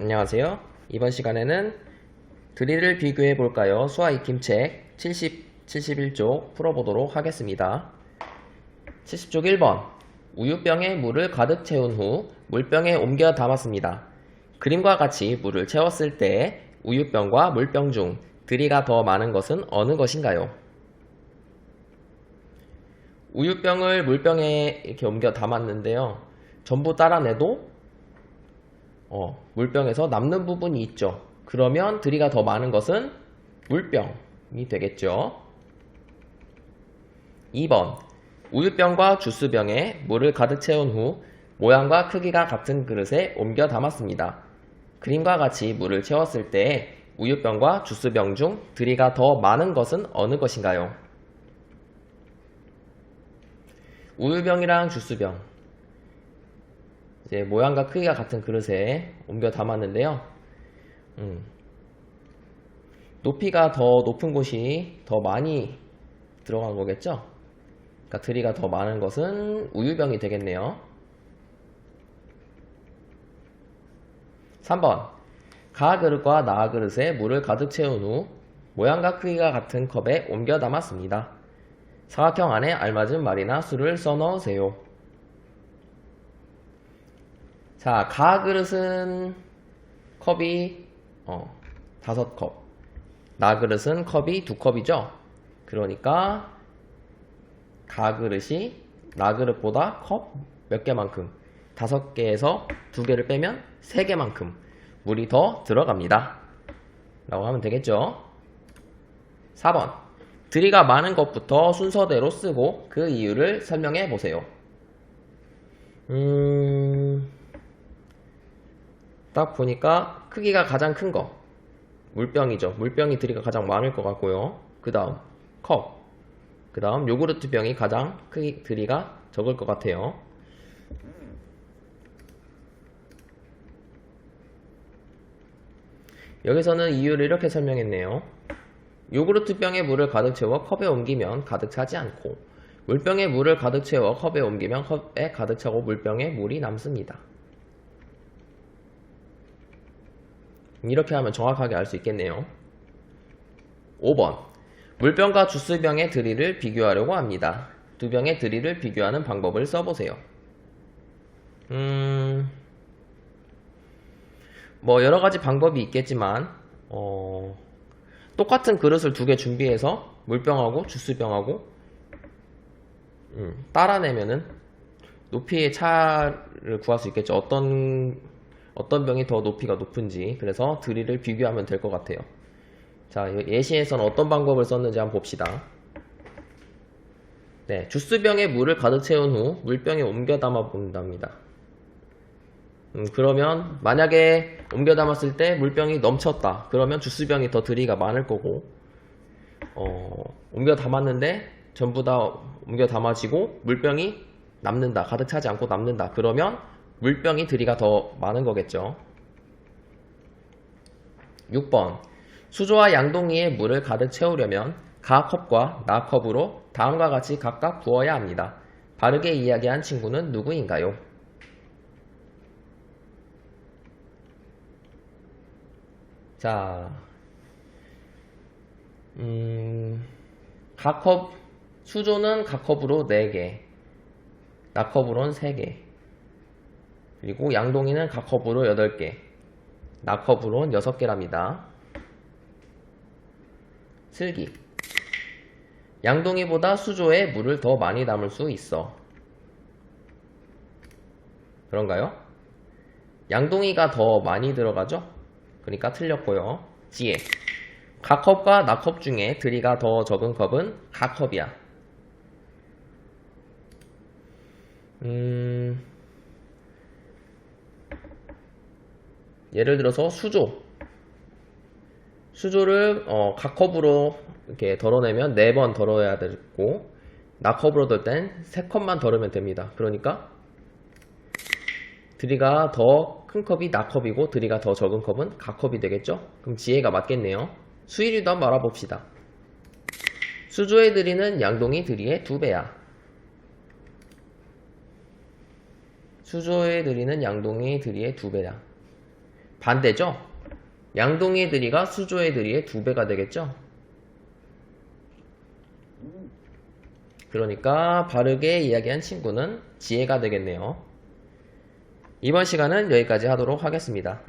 안녕하세요. 이번 시간에는 드릴을 비교해 볼까요? 수아 익힘책 70, 71쪽 풀어보도록 하겠습니다. 70쪽 1번 우유병에 물을 가득 채운 후 물병에 옮겨 담았습니다. 그림과 같이 물을 채웠을 때 우유병과 물병 중 드리가 더 많은 것은 어느 것인가요? 우유병을 물병에 이렇게 옮겨 담았는데요. 전부 따라내도 어, 물병에서 남는 부분이 있죠. 그러면 드리가 더 많은 것은 물병이 되겠죠. 2번 우유병과 주스병에 물을 가득 채운 후 모양과 크기가 같은 그릇에 옮겨 담았습니다. 그림과 같이 물을 채웠을 때 우유병과 주스병 중 드리가 더 많은 것은 어느 것인가요? 우유병이랑 주스병 이제 모양과 크기가 같은 그릇에 옮겨 담았는데요. 음. 높이가 더 높은 곳이 더 많이 들어간 거겠죠? 그러니까 드리가 더 많은 것은 우유병이 되겠네요. 3번 가 그릇과 나 그릇에 물을 가득 채운 후 모양과 크기가 같은 컵에 옮겨 담았습니다. 사각형 안에 알맞은 말이나 수를 써 넣으세요. 자, 가 그릇은 컵이 어, 다섯 컵. 나 그릇은 컵이 두 컵이죠. 그러니까 가 그릇이 나 그릇보다 컵 몇 개만큼 다섯 개에서 두 개를 빼면 세 개만큼 물이 더 들어갑니다. 라고 하면 되겠죠. 4번 드리가 많은 것부터 순서대로 쓰고 그 이유를 설명해 보세요. 음... 딱 보니까 크기가 가장 큰 거. 물병이죠. 물병이 드리가 가장 많을 것 같고요. 그 다음 컵. 그 다음 요구르트 병이 가장 크기 드리가 적을 것 같아요. 여기서는 이유를 이렇게 설명했네요. 요구르트 병에 물을 가득 채워 컵에 옮기면 가득 차지 않고 물병에 물을 가득 채워 컵에 옮기면 컵에 가득 차고 물병에 물이 남습니다. 이렇게 하면 정확하게 알 수 있겠네요. 5번 물병과 주스병의 드릴을 비교하려고 합니다. 두 병의 드릴을 비교하는 방법을 써보세요. 음... 뭐 여러 가지 방법이 있겠지만 어... 똑같은 그릇을 두 개 준비해서 물병하고 주스병하고 음, 따라내면은 높이의 차를 구할 수 있겠죠. 어떤 어떤 병이 더 높이가 높은지 그래서 드릴을 비교하면 될 것 같아요. 자 예시에서는 어떤 방법을 썼는지 한번 봅시다. 네, 주스병에 물을 가득 채운 후 물병에 옮겨 담아 본답니다. 음, 그러면 만약에 옮겨 담았을 때 물병이 넘쳤다. 그러면 주스병이 더 드리가 많을 거고 어, 옮겨 담았는데 전부 다 옮겨 담아지고 물병이 남는다. 가득 차지 않고 남는다. 그러면 물병이 드리가 더 많은 거겠죠. 6번 수조와 양동이에 물을 가득 채우려면 가 컵과 나 컵으로 다음과 같이 각각 부어야 합니다. 바르게 이야기한 친구는 누구인가요? 자, 음, 각컵, 수조는 각컵으로 4개, 나컵으로는 3개, 그리고 양동이는 각컵으로 8개, 나컵으로는 6개랍니다. 슬기. 양동이보다 수조에 물을 더 많이 담을 수 있어. 그런가요? 양동이가 더 많이 들어가죠? 그러니까 틀렸고요. 지혜. 가컵과 나컵 중에 드리가 더 적은 컵은 가컵이야. 음, 예를 들어서 수조. 수조를 어, 가컵으로 이렇게 덜어내면 4번 덜어야 되고 나컵으로 덜 땐 3컵만 덜으면 됩니다. 그러니까 드리가 더 큰 컵이 나컵이고 드리가 더 적은 컵은 가컵이 되겠죠? 그럼 지혜가 맞겠네요. 수일이도 한번 알아봅시다. 수조의 드리는 양동이 드리의 2배야. 수조의 드리는 양동이 드리의 2배야. 반대죠? 양동이의 들이가 수조의 들이의 두 배가 되겠죠? 그러니까 바르게 이야기한 친구는 지혜가 되겠네요. 이번 시간은 여기까지 하도록 하겠습니다.